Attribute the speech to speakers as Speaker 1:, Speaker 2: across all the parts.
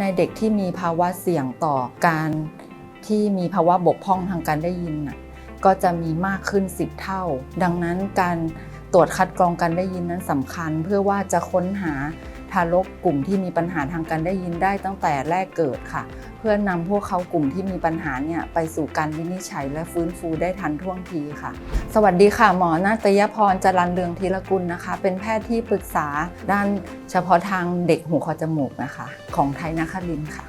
Speaker 1: ในเด็กที่มีภาวะเสี่ยงต่อการที่มีภาวะบกพร่องทางการได้ยินน่ะก็จะมีมากขึ้น 10 เท่า ดังนั้นการตรวจคัดกรองการได้ยินนั้นสำคัญเพื่อว่าจะค้นหา ทารกกลุ่มที่มีปัญหาทางการได้ยินได้ตั้งแต่แรกเกิดค่ะ เพื่อนำพวกเขากลุ่มที่มีปัญหาเนี่ยไปสู่การวินิจฉัยและฟื้นฟูได้ทันท่วงทีค่ะ สวัสดีค่ะ หมอนาตยพรจรันเรืองธีรกุลนะคะ เป็นแพทย์ที่ปรึกษาด้านเฉพาะทางเด็กหูคอจมูกนะคะ ของไทยนครินค่ะ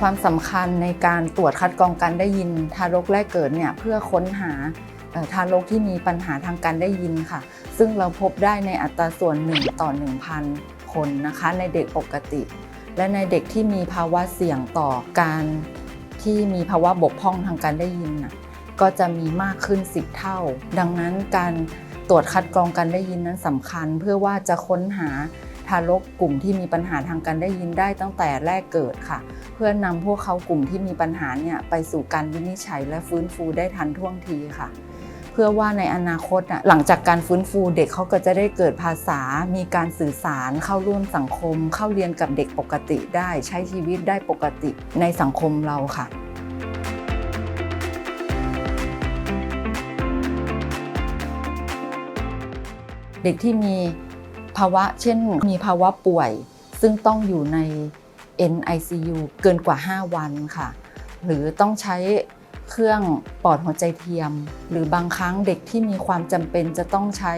Speaker 1: ความสำคัญในการตรวจคัดกรองการได้ยินทารกแรกเกิดเนี่ยเพื่อค้นหา ทารกที่มีปัญหาทางการได้ยินค่ะ ซึ่งเราพบได้ในอัตราส่วน 1 ต่อ 1,000 คนนะคะ ในเด็กปกติ และในเด็กที่มีภาวะเสี่ยงต่อการที่มีภาวะบกพร่องทางการได้ยินนะก็จะมีมากขึ้น 10 เท่า ดังนั้นการตรวจคัดกรองการได้ยินนั้นสำคัญ เพื่อว่าจะค้นหาทารกกลุ่มที่มีปัญหาทางการได้ยินได้ตั้งแต่แรกเกิดค่ะ เพื่อนำพวกเขากลุ่มที่มีปัญหาเนี่ยไปสู่การวินิจฉัยและฟื้นฟูได้ทันท่วงทีค่ะ เพื่อว่าในอนาคตน่ะหลังจากการฟื้นฟูเด็กเขาก็จะได้เกิดภาษา มีการสื่อสารเข้าร่วมสังคม เข้าเรียนกับเด็กปกติได้ใช้ชีวิตได้ปกติในสังคมเราค่ะเด็กที่มีภาวะเช่นมีภาวะป่วย ซึ่งต้องอยู่ใน NICU เกินกว่า 5 วันค่ะ หรือต้องใช้ เครื่องปอดหัวใจเทียม หรือบางครั้งเด็กที่มีความจำเป็นจะต้องใช้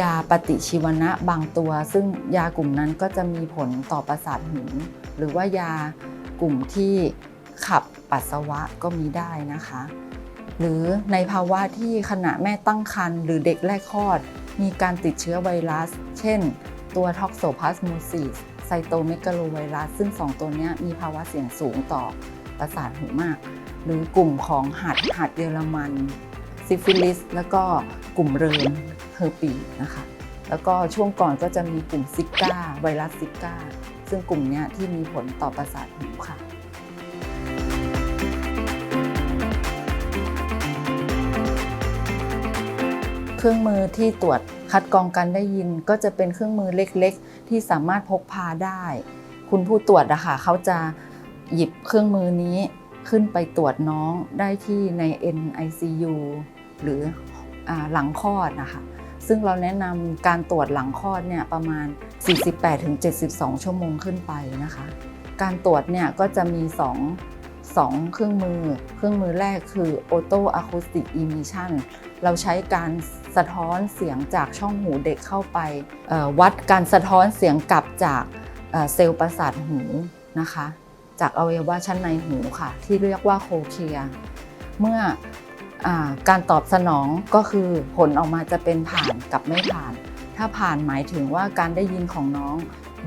Speaker 1: ยาปฏิชีวนะบางตัว ซึ่งยากลุ่มนั้นก็จะมีผลต่อประสาทหูหรือว่ายากลุ่มที่ขับปัสสาวะก็มีได้นะคะ หรือในภาวะที่ขณะแม่ตั้งครรภ์หรือเด็กแรกคลอด มีการติดเชื้อไวรัส เช่น ตัวท็อกโซพาสโมซิสไซโตเมกาโลไวรัส ซึ่ง 2 ตัวนี้มีภาวะเสี่ยงสูงต่อประสาทหูมาก หรือกลุ่มของหัดหัดเยอรมันซิฟิลิสแล้วก็กลุ่มเริมเฮอร์ปีนะคะแล้วก็ช่วงก่อนก็จะมีกลุ่มซิก้าไวรัสซิก้า ซึ่งกลุ่มเนี้ยที่มีผลต่อประสาทหูค่ะเครื่องมือที่ตรวจคัดกรองการได้ยินก็จะเป็นเครื่องมือเล็กๆ ที่สามารถพกพาได้ คุณผู้ตรวจอะค่ะเขาจะหยิบเครื่องมือนี้ ขึ้นไปตรวจน้องได้ที่ใน NICU หรืออหลังคลอดนะคะซึ่งเราแนะนำการตรวจหลังคลอดเนี่ยประมาณ 48-72 ชั่วโมงขึ้นไปนะคะ การตรวจเนี่ยก็จะมี 2 2 เครื่องมือ เครื่องมือแรกคือ Auto Acoustic Emission เราใช้การสะท้อนเสียงจากช่องหูเด็กเข้าไป วัดการสะท้อนเสียงกลับจากเซลล์ประสาทหูนะคะ จากอวัยวะชั้นในหูค่ะ ที่เรียกว่าโคเคีย เมื่ออการตอบสนองก็คือผลออกมาจะเป็นผ่านกับไม่ผ่าน ถ้าผ่านหมายถึงว่าการได้ยินของน้อง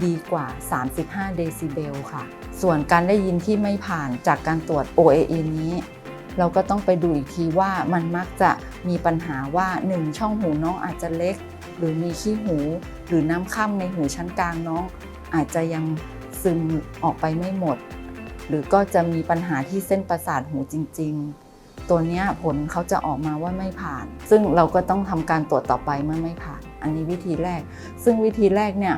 Speaker 1: ดีกว่า 35 เดซิเบลค่ะ ส่วนการได้ยินที่ไม่ผ่านจากการตรวจ OAE นี้ เราก็ต้องไปดูอีกทีว่ามันมักจะมีปัญหาว่า 1 ช่องหูน้องอาจจะเล็ก หรือมีขี้หู หรือน้ำค่ำในหูชั้นกลางน้อง อาจจะยังซึมออกไปไม่หมด หรือก็จะมีปัญหาที่เส้นประสาทหูจริง ๆ ตัวนี้ผลเขาจะออกมาว่าไม่ผ่าน ซึ่งเราก็ต้องทำการตรวจต่อไปเมื่อไม่ผ่าน อันนี้วิธีแรก ซึ่งวิธีแรกเนี่ย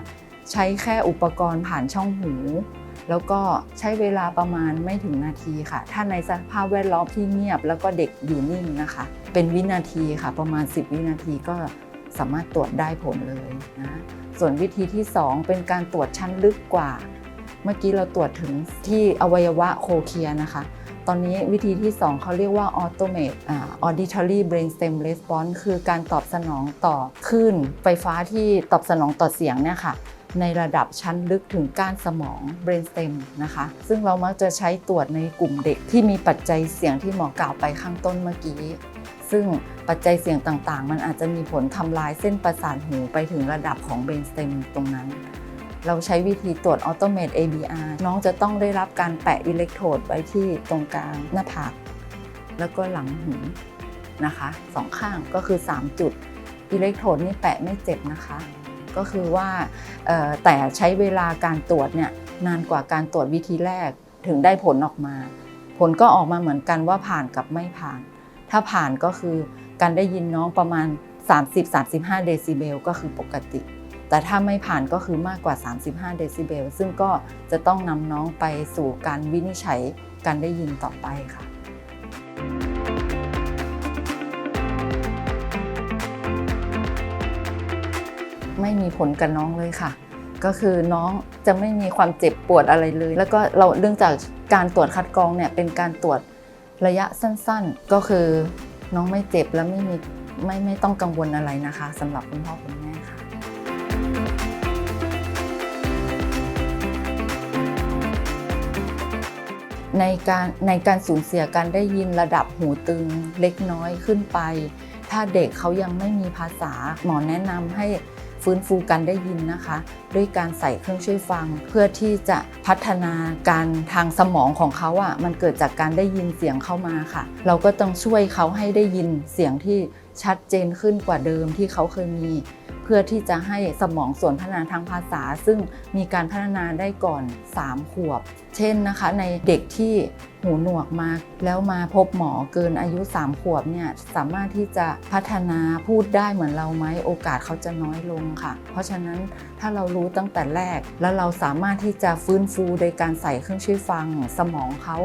Speaker 1: ใช้แค่อุปกรณ์ผ่านช่องหู แล้วก็ใช้เวลาประมาณไม่ถึงนาทีค่ะ ถ้าในสภาพแวดล้อมที่เงียบ แล้วก็เด็กอยู่นิ่งนะคะ เป็นวินาทีค่ะ ประมาณ 10 วินาทีก็สามารถตรวจได้ผลเลยนะ ส่วนวิธีที่ 2 เป็นการตรวจชั้นลึกกว่า เมื่อกี้เราตรวจถึงที่อวัยวะโคเคียนะคะ ตอนนี้วิธีที่ 2 เขาเรียกว่า automate อ่า auditory brainstem response คือการตอบสนองต่อคลื่นไฟฟ้าที่ตอบสนองต่อเสียงเนี่ยค่ะในระดับชั้นลึกถึงก้านสมอง brainstem นะคะ ซึ่งเรามักจะใช้ตรวจในกลุ่มเด็กที่มีปัจจัยเสี่ยงที่หมอกล่าวไปข้างต้นเมื่อกี้ ซึ่งปัจจัยเสี่ยงต่างๆ มันอาจจะมีผลทำลายเส้นประสาทหูไปถึงระดับของ brainstem ตรงนั้น เราใช้วิธีตรวจ Automate ABR น้องจะต้องได้รับการแปะอิเล็กโทรดไว้ที่ตรงกลางหน้าผากแล้วก็หลังหูนะคะสองข้างก็คือ 3 จุดอิเล็กโทรดนี่แปะไม่เจ็บนะคะ ก็คือว่าแต่ใช้เวลาการตรวจเนี่ยนานกว่าการตรวจวิธีแรกถึงได้ผลออกมา ผลก็ออกมาเหมือนกันว่าผ่านกับไม่ผ่าน ถ้าผ่านก็คือการได้ยินน้องประมาณ 30-35 เดซิเบลก็คือปกติ แต่ถ้าไม่ผ่านก็คือมากกว่า 35 เดซิเบล ซึ่งก็จะต้องนำน้องไปสู่การวินิจฉัยการได้ยินต่อไปค่ะไม่มีผลกับน้องเลยค่ะ ก็คือน้องจะไม่มีความเจ็บปวดอะไรเลย แล้วก็เราเรื่องจากการตรวจคัดกรองเนี่ยเป็นการตรวจระยะสั้นๆ ก็คือน้องไม่เจ็บและไม่มีไม่ไม่ต้องกังวลอะไรนะคะสำหรับคุณพ่อคุณแม่ค่ะ ในการในการสูญเสียการได้ยินระดับหูตึงเล็กน้อยขึ้นไป ถ้าเด็กเขายังไม่มีภาษาหมอแนะนำให้ฟื้นฟูการได้ยินนะคะ ด้วยการใส่เครื่องช่วยฟัง เพื่อที่จะพัฒนาการทางสมองของเขาอะ่ะมันเกิดจากการได้ยินเสียงเข้ามาค่ะ เราก็ต้องช่วยเขาให้ได้ยินเสียงที่ชัดเจนขึ้นกว่าเดิมที่เขาเคยมี เพื่อที่จะให้สมองส่วนพัฒนาทางภาษา ซึ่งมีการพัฒนาได้ก่อน 3 ขวบ เช่นนะคะในเด็กที่หูหนวกมาแล้วมาพบหมอเกินอายุ 3 ขวบเนี่ยสามารถที่จะพัฒนาพูดได้เหมือนเราไหมโอกาสเขาจะน้อยลงค่ะ เพราะฉะนั้นถ้าเรารู้ตั้งแต่แรก แล้วเราสามารถที่จะฟื้นฟูโดยการใส่เครื่องช่วยฟัง สมองเขา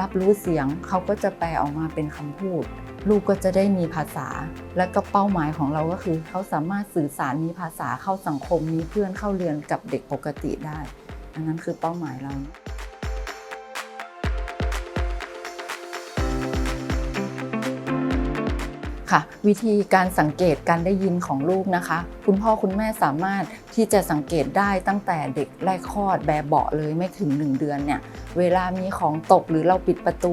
Speaker 1: รับรู้เสียงเขาก็จะแปลออกมาเป็นคำพูด ลูกก็จะได้มีภาษา และก็เป้าหมายของเราก็คือ เขาสามารถสื่อสารมีภาษาเข้าสังคมมีเพื่อนเข้าเรียนกับเด็กปกติได้ อันนั้นคือเป้าหมายเรา ค่ะ วิธีการสังเกตการได้ยินของลูกนะคะ คุณพ่อคุณแม่สามารถที่จะสังเกตได้ตั้งแต่เด็กแรกคลอดแบบเบาะเลยไม่ถึง 1 เดือนเนี่ยเวลามีของตกหรือเราปิดประตู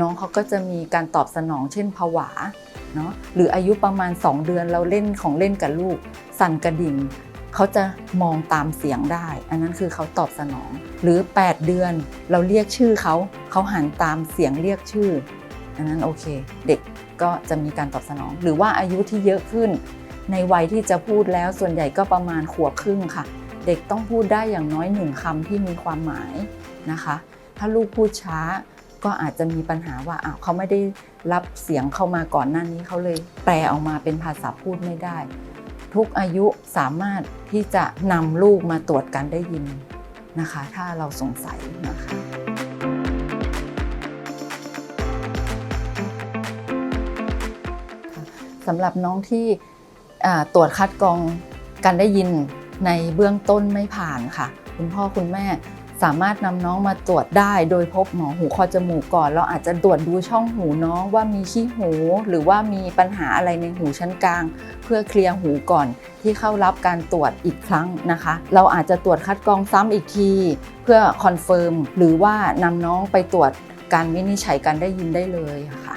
Speaker 1: น้องเขาก็จะมีการตอบสนองเช่นผวาเนาะหรืออายุประมาณ 2 เดือนเราเล่นของเล่นกับลูก สั่นกระดิ่งเขาจะมองตามเสียงได้ อันนั้นคือเขาตอบสนอง หรือ 8 เดือนเราเรียกชื่อเขาเขาหันตามเสียงเรียกชื่อ อันนั้นโอเค เด็ก ก็จะมีการตอบสนอง หรือว่าอายุที่เยอะขึ้น ในวัยที่จะพูดแล้วส่วนใหญ่ก็ประมาณขวบครึ่งค่ะ เด็กต้องพูดได้อย่างน้อยหนึ่งคำที่มีความหมายนะคะ ถ้าลูกพูดช้าก็อาจจะมีปัญหาว่าอ้าวเขาไม่ได้รับเสียงเข้ามาก่อนหน้านี้เขาเลยแปลออกมาเป็นภาษาพูดไม่ได้ ทุกอายุสามารถที่จะนำลูกมาตรวจการได้ยินนะคะ ถ้าเราสงสัยนะคะ สำหรับน้องที่ตรวจคัดกรองการได้ยินในเบื้องต้นไม่ผ่านค่ะ คุณพ่อคุณแม่สามารถนำน้องมาตรวจได้ โดยพบหมอหูคอจมูกก่อน เราอาจจะตรวจดูช่องหูน้องว่ามีขี้หู หรือว่ามีปัญหาอะไรในหูชั้นกลาง เพื่อเคลียร์หูก่อนที่เข้ารับการตรวจอีกครั้งนะคะ เราอาจจะตรวจคัดกรองซ้ำอีกที เพื่อคอนเฟิร์มหรือว่านำน้องไปตรวจการวินิจฉัยการได้ยินได้เลยค่ะ